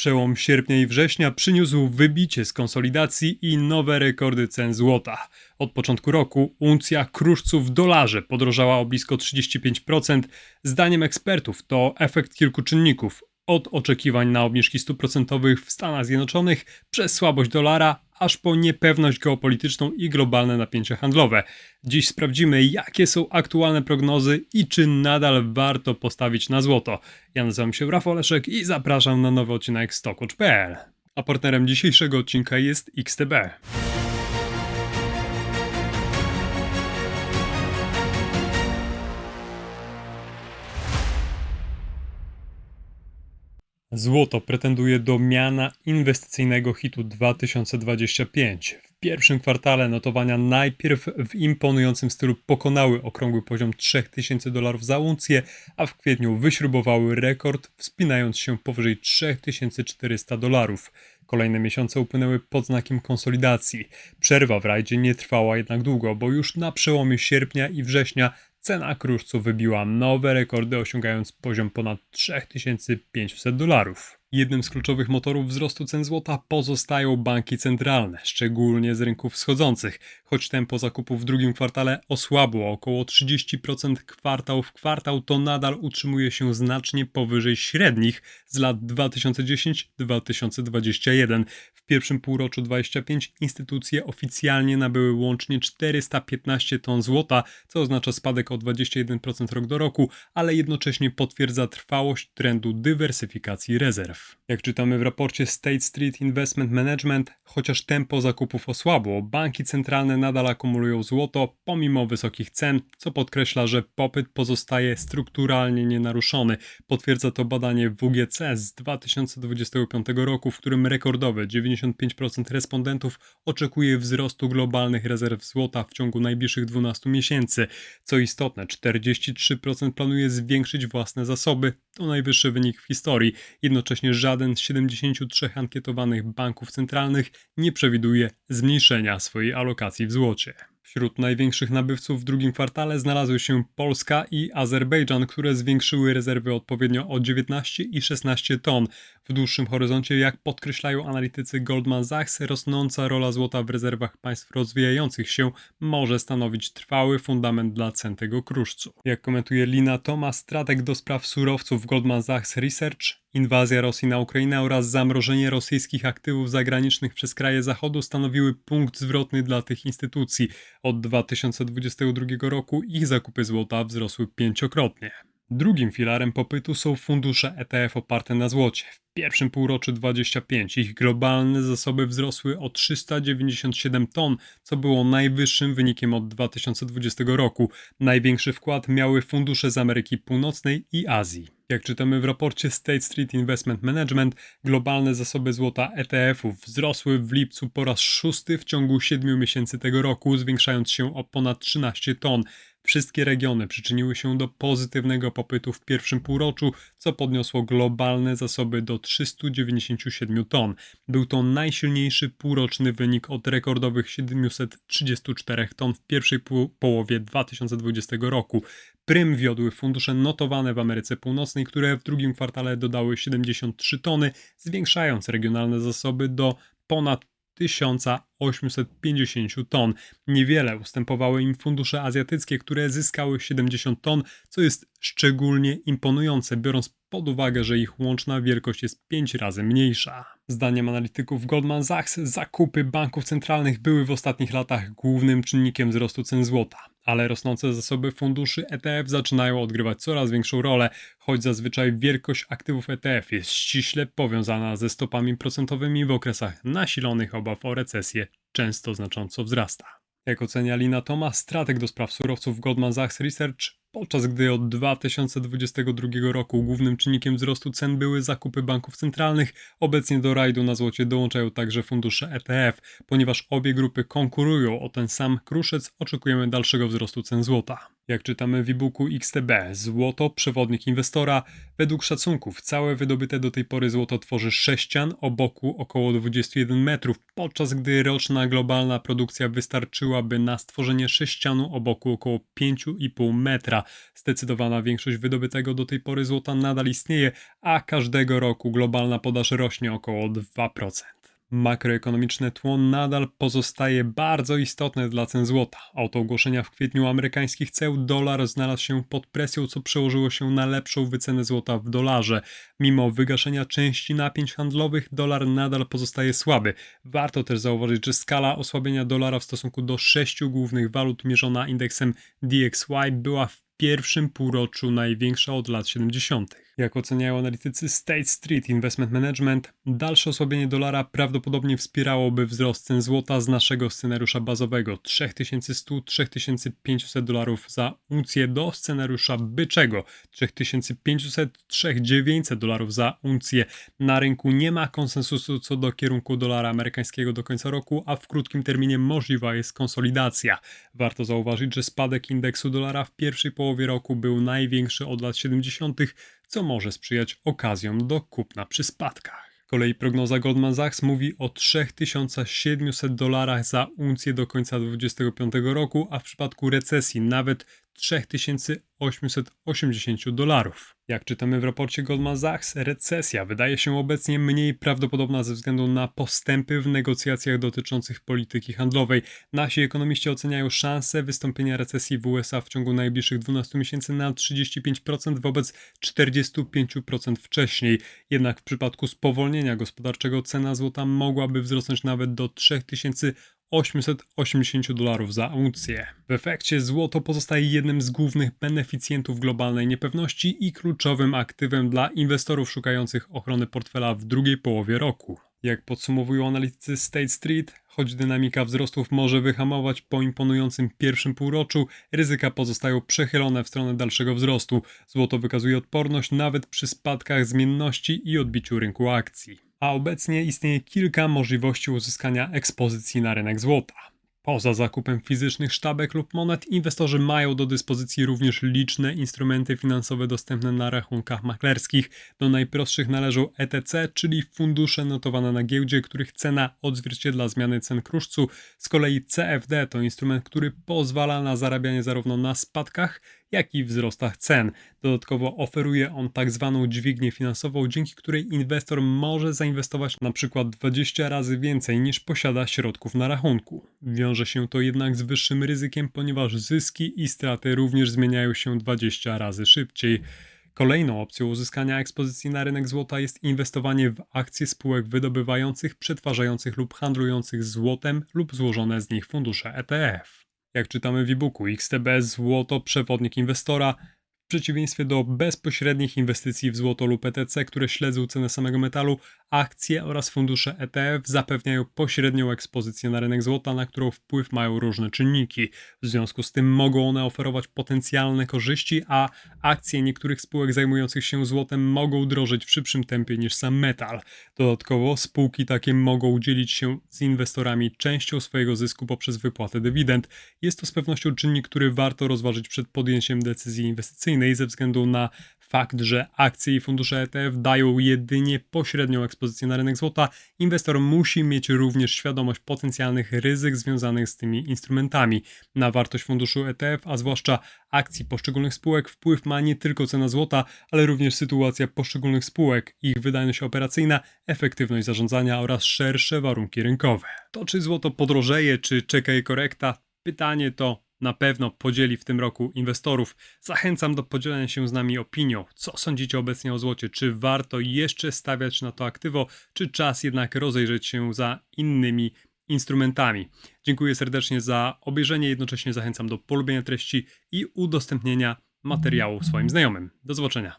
Przełom sierpnia i września przyniósł wybicie z konsolidacji i nowe rekordy cen złota. Od początku roku uncja kruszców w dolarze podrożała o blisko 35%. Zdaniem ekspertów to efekt kilku czynników. Od oczekiwań na obniżki stóp procentowych w Stanach Zjednoczonych przez słabość dolara, aż po niepewność geopolityczną i globalne napięcia handlowe. Dziś sprawdzimy, jakie są aktualne prognozy i czy nadal warto postawić na złoto. Ja nazywam się Rafał Leszek i zapraszam na nowy odcinek StockWatch.pl. A partnerem dzisiejszego odcinka jest XTB. Złoto pretenduje do miana inwestycyjnego hitu 2025. W pierwszym kwartale notowania najpierw w imponującym stylu pokonały okrągły poziom 3000 dolarów za uncję, a w kwietniu wyśrubowały rekord, wspinając się powyżej 3400 dolarów. Kolejne miesiące upłynęły pod znakiem konsolidacji. Przerwa w rajdzie nie trwała jednak długo, bo już na przełomie sierpnia i września cena kruszcu wybiła nowe rekordy, osiągając poziom ponad 3500 dolarów. Jednym z kluczowych motorów wzrostu cen złota pozostają banki centralne, szczególnie z rynków wschodzących. Choć tempo zakupów w drugim kwartale osłabło około 30% kwartał w kwartał, to nadal utrzymuje się znacznie powyżej średnich z lat 2010-2021. W pierwszym półroczu 25 instytucje oficjalnie nabyły łącznie 415 ton złota, co oznacza spadek o 21% rok do roku, ale jednocześnie potwierdza trwałość trendu dywersyfikacji rezerw. Jak czytamy w raporcie State Street Investment Management, chociaż tempo zakupów osłabło, banki centralne nadal akumulują złoto pomimo wysokich cen, co podkreśla, że popyt pozostaje strukturalnie nienaruszony. Potwierdza to badanie WGC z 2025 roku, w którym rekordowe 95% respondentów oczekuje wzrostu globalnych rezerw złota w ciągu najbliższych 12 miesięcy. Co istotne, 43% planuje zwiększyć własne zasoby, to najwyższy wynik w historii. Jednocześnie żaden z 73 ankietowanych banków centralnych nie przewiduje zmniejszenia swojej alokacji w złocie. Wśród największych nabywców w drugim kwartale znalazły się Polska i Azerbejdżan, które zwiększyły rezerwy odpowiednio o 19 i 16 ton. W dłuższym horyzoncie, jak podkreślają analitycy Goldman Sachs, rosnąca rola złota w rezerwach państw rozwijających się może stanowić trwały fundament dla cen tego kruszcu. Jak komentuje Lina Thomas, strateg do spraw surowców w Goldman Sachs Research, Inwazja Rosji na Ukrainę oraz zamrożenie rosyjskich aktywów zagranicznych przez kraje Zachodu stanowiły punkt zwrotny dla tych instytucji. Od 2022 roku ich zakupy złota wzrosły pięciokrotnie. Drugim filarem popytu są fundusze ETF oparte na złocie. W pierwszym półroczu 25 ich globalne zasoby wzrosły o 397 ton, co było najwyższym wynikiem od 2020 roku. Największy wkład miały fundusze z Ameryki Północnej i Azji. Jak czytamy w raporcie State Street Investment Management, globalne zasoby złota ETF-ów wzrosły w lipcu po raz szósty w ciągu 7 miesięcy tego roku, zwiększając się o ponad 13 ton. Wszystkie regiony przyczyniły się do pozytywnego popytu w pierwszym półroczu, co podniosło globalne zasoby do 397 ton. Był to najsilniejszy półroczny wynik od rekordowych 734 ton w pierwszej połowie 2020 roku. Prym wiodły fundusze notowane w Ameryce Północnej, które w drugim kwartale dodały 73 tony, zwiększając regionalne zasoby do ponad 1850 ton. Niewiele ustępowały im fundusze azjatyckie, które zyskały 70 ton, co jest szczególnie imponujące, biorąc pod uwagę, że ich łączna wielkość jest 5 razy mniejsza. Zdaniem analityków Goldman Sachs, zakupy banków centralnych były w ostatnich latach głównym czynnikiem wzrostu cen złota, ale rosnące zasoby funduszy ETF zaczynają odgrywać coraz większą rolę, choć zazwyczaj wielkość aktywów ETF jest ściśle powiązana ze stopami procentowymi w okresach nasilonych obaw o recesję, często znacząco wzrasta. Jak ocenia Lina Thomas, strateg do spraw surowców Goldman Sachs Research, podczas gdy od 2022 roku głównym czynnikiem wzrostu cen były zakupy banków centralnych, obecnie do rajdu na złocie dołączają także fundusze ETF. Ponieważ obie grupy konkurują o ten sam kruszec, oczekujemy dalszego wzrostu cen złota. Jak czytamy w e-booku XTB, złoto przewodnik inwestora. Według szacunków całe wydobyte do tej pory złoto tworzy sześcian o boku około 21 metrów, podczas gdy roczna globalna produkcja wystarczyłaby na stworzenie sześcianu o boku około 5,5 metra. Zdecydowana większość wydobytego do tej pory złota nadal istnieje, a każdego roku globalna podaż rośnie około 2%. Makroekonomiczne tło nadal pozostaje bardzo istotne dla cen złota. Oto ogłoszenia w kwietniu amerykańskich ceł dolar znalazł się pod presją, co przełożyło się na lepszą wycenę złota w dolarze. Mimo wygaszenia części napięć handlowych, dolar nadal pozostaje słaby. Warto też zauważyć, że skala osłabienia dolara w stosunku do sześciu głównych walut mierzona indeksem DXY była w pierwszym półroczu największa od lat 70. Jak oceniają analitycy State Street Investment Management, dalsze osłabienie dolara prawdopodobnie wspierałoby wzrost cen złota z naszego scenariusza bazowego 3100-3500 dolarów za uncję do scenariusza byczego 3500-3900 dolarów za uncję. Na rynku nie ma konsensusu co do kierunku dolara amerykańskiego do końca roku, a w krótkim terminie możliwa jest konsolidacja. Warto zauważyć, że spadek indeksu dolara w pierwszej połowie roku był największy od lat 70 co może sprzyjać okazjom do kupna przy spadkach. Z kolei prognoza Goldman Sachs mówi o 3700 dolarach za uncję do końca 2025 roku, a w przypadku recesji nawet 3880 dolarów. Jak czytamy w raporcie Goldman Sachs, recesja wydaje się obecnie mniej prawdopodobna ze względu na postępy w negocjacjach dotyczących polityki handlowej. Nasi ekonomiści oceniają szansę wystąpienia recesji w USA w ciągu najbliższych 12 miesięcy na 35% wobec 45% wcześniej. Jednak w przypadku spowolnienia gospodarczego cena złota mogłaby wzrosnąć nawet do 3000 880 dolarów za uncję. W efekcie złoto pozostaje jednym z głównych beneficjentów globalnej niepewności i kluczowym aktywem dla inwestorów szukających ochrony portfela w drugiej połowie roku. Jak podsumowują analitycy State Street, choć dynamika wzrostów może wyhamować po imponującym pierwszym półroczu, ryzyka pozostają przechylone w stronę dalszego wzrostu. Złoto wykazuje odporność nawet przy spadkach zmienności i odbiciu rynku akcji a obecnie istnieje kilka możliwości uzyskania ekspozycji na rynek złota. Poza zakupem fizycznych sztabek lub monet, inwestorzy mają do dyspozycji również liczne instrumenty finansowe dostępne na rachunkach maklerskich. Do najprostszych należą ETC, czyli fundusze notowane na giełdzie, których cena odzwierciedla zmiany cen kruszcu. Z kolei CFD to instrument, który pozwala na zarabianie zarówno na spadkach, jak i wzrostach cen. Dodatkowo oferuje on tak zwaną dźwignię finansową, dzięki której inwestor może zainwestować na przykład 20 razy więcej niż posiada środków na rachunku. Wiąże się to jednak z wyższym ryzykiem, ponieważ zyski i straty również zmieniają się 20 razy szybciej. Kolejną opcją uzyskania ekspozycji na rynek złota jest inwestowanie w akcje spółek wydobywających, przetwarzających lub handlujących złotem lub złożone z nich fundusze ETF. Jak czytamy w e-booku XTB Złoto Przewodnik Inwestora, w przeciwieństwie do bezpośrednich inwestycji w złoto lub ETC, które śledzą cenę samego metalu, akcje oraz fundusze ETF zapewniają pośrednią ekspozycję na rynek złota, na którą wpływ mają różne czynniki. W związku z tym mogą one oferować potencjalne korzyści, a akcje niektórych spółek zajmujących się złotem mogą drożyć w szybszym tempie niż sam metal. Dodatkowo spółki takie mogą dzielić się z inwestorami częścią swojego zysku poprzez wypłatę dywidend. Jest to z pewnością czynnik, który warto rozważyć przed podjęciem decyzji inwestycyjnej ze względu na fakt, że akcje i fundusze ETF dają jedynie pośrednią ekspozycję na rynek złota, inwestor musi mieć również świadomość potencjalnych ryzyk związanych z tymi instrumentami. Na wartość funduszu ETF, a zwłaszcza akcji poszczególnych spółek, wpływ ma nie tylko cena złota, ale również sytuacja poszczególnych spółek, ich wydajność operacyjna, efektywność zarządzania oraz szersze warunki rynkowe. To czy złoto podrożeje, czy czeka je korekta? Pytanie to na pewno podzieli w tym roku inwestorów. Zachęcam do podzielenia się z nami opinią. Co sądzicie obecnie o złocie? Czy warto jeszcze stawiać na to aktywo, czy czas jednak rozejrzeć się za innymi instrumentami? Dziękuję serdecznie za obejrzenie, jednocześnie zachęcam do polubienia treści i udostępnienia materiału swoim znajomym. Do zobaczenia.